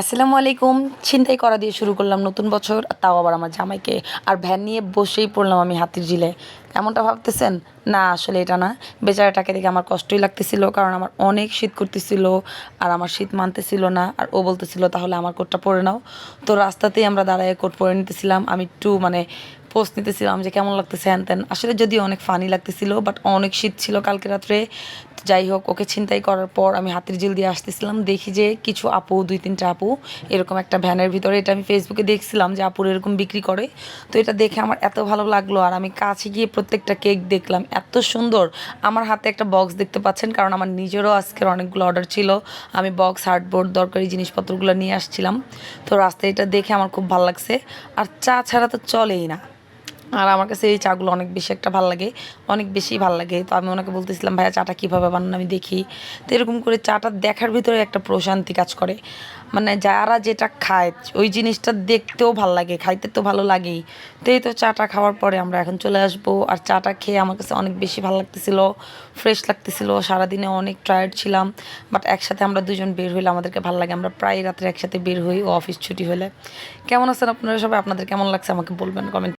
আসসালামু আলাইকুম। ছিনতাই করা দিয়ে শুরু করলাম নতুন বছর তাও আবার আমার জামাইকে। আর ভ্যান নিয়ে বসেই পড়লাম আমি হাতির ঝিলে। এমনটা ভাবতেছেন? না, আসলে এটা না। বেচারাটাকে দেখে আমার কষ্টই লাগতেছিল, কারণ আমার অনেক শীত করতেছিল, আর আমার শীত মানতেছিল না। আর ও বলতেছিল, তাহলে আমার কোটটা পরে নাও। তো রাস্তাতেই আমরা দাঁড়ায় কোট পরে নিতেছিলাম। আমি একটু মানে পোস্ট নিতেছিলাম যে, কেমন লাগতেছে? হ্যান আসলে যদিও অনেক ফানি লাগতেছিল বাট অনেক শীত ছিল কালকে রাত্রে। যাই হোক, ওকে ছিনতাই করার পর আমি হাতির জিল দিয়ে আসতেছিলাম। দেখি যে কিছু আপু, দুই তিনটা আপু, এরকম একটা ভ্যানের ভিতরে। এটা আমি ফেসবুকে দেখছিলাম যে আপুর এরকম বিক্রি করে। তো এটা দেখে আমার এত ভালো লাগল। আর আমি কাছে গিয়ে প্রত্যেকটা কেক দেখলাম, এত সুন্দর। আমার হাতে একটা বক্স দেখতে পাচ্ছেন, কারণ আমার নিজেরও আজকের অনেকগুলো অর্ডার ছিল। আমি বক্স হার্ডবোর্ড দরকারি জিনিসপত্রগুলো নিয়ে আসছিলাম। তো রাস্তায় এটা দেখে আমার খুব ভালো লাগছে। আর চা ছাড়া তো চলেই না। আর আমার কাছে এই চাগুলো অনেক বেশি একটা ভালো লাগে, অনেক বেশি ভালো লাগে। তো আমি ওনাকে বলতেছিলাম, ভাইয়া, চাটা কীভাবে বানানো আমি দেখি। তো এরকম করে চাটা দেখার ভিতরে একটা প্রশান্তি কাজ করে। মানে যারা যেটা খায়, ওই জিনিসটা দেখতেও ভালো লাগে, খাইতে তো ভালো লাগেই। তো এই তো চাটা খাওয়ার পরে আমরা এখন চলে আসব। আর চাটা খেয়ে আমার কাছে অনেক বেশি ভালো লাগতেছিল, ফ্রেশ লাগতেছিল। সারাদিনে অনেক টায়ার্ড ছিলাম বাট একসাথে আমরা দুজন বের হইলে আমাদেরকে ভালো লাগে। আমরা প্রায় রাত্রে একসাথে বের হই, ও অফিস ছুটি হলে। কেমন আছেন আপনারা সবাই? আপনাদের কেমন লাগছে আমাকে বলবেন কমেন্ট